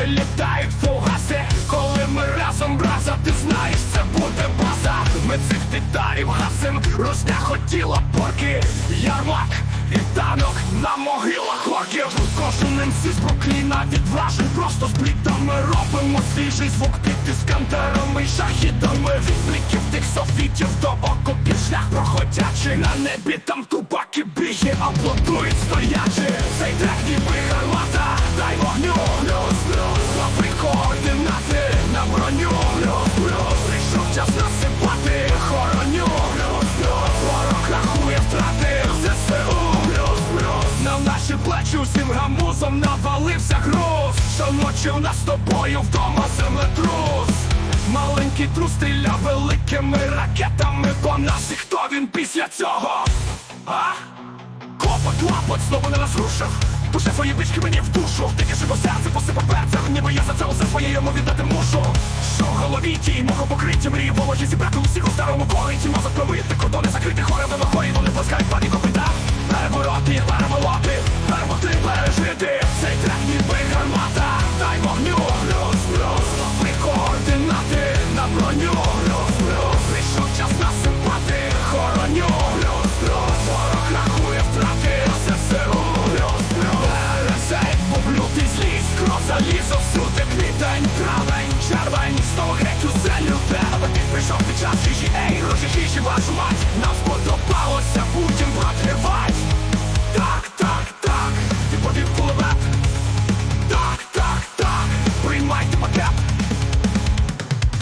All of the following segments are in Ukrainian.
вилітають фугаси Коли ми разом браза, ти знаєш, це буде база. Ми цих титарів гасим, Русня хотіла порки Ярмак і танок на могилах орків. Кожен МС з Брукліна від вражень Просто з плітами робимо свіжий звук під іскандерами шахідами. Відбликів тих софітів до окопів шлях проходячий. На небі там тубаки біги аплодують стоячи Щоночі у нас з тобою вдома землетрус. Маленький трус стріляв великими ракетами по нас. І хто він після цього? А? Копоть, лапоть, знову не нас рушив. Душе свої бички мені в душу. Таке живо серце посипав перцем. Ніби я за це усе своє йому віддати мушу. Що в голові тій мого покриття мрії Вологі зібрати усіх у старому кориті Мозок прийшов під час їжі Ей, гроші хіші, вашу мать Нам сподобалося Путін протривать Так, так, так, ти повів кулемет. Так, так, так, приймайте пакет.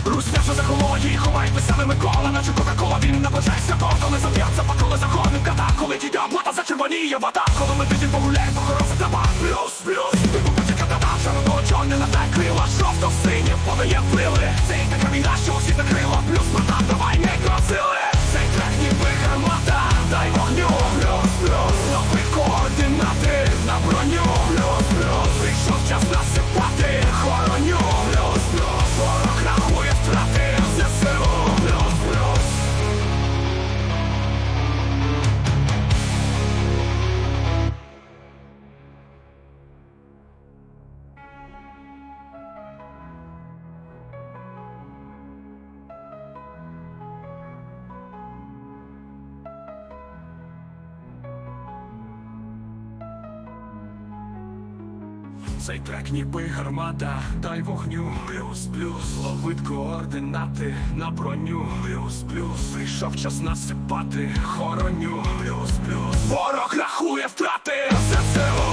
Русня, що захолоді, ховай писали Микола, наче Кока-Кола Він наближається до, коли заб'ється, по коли заходим ката Коли дійде оплата, зачервоніє вода. Коли ми тиждень погуляємо по хороших Плюс, плюс, крила синє подає впливи Цей така війна, що всі закрила. Плюс братан, давай не красили. Цей трек ніби гармата. Дай вогню, плюс, плюс. Нові координати на броню Цей трек ніби гармата, дай вогню, плюс, плюс, ловить координати на броню, плюс, плюс, прийшов час насипати хороню, плюс, плюс, ворог рахує втрати, ЗСУ,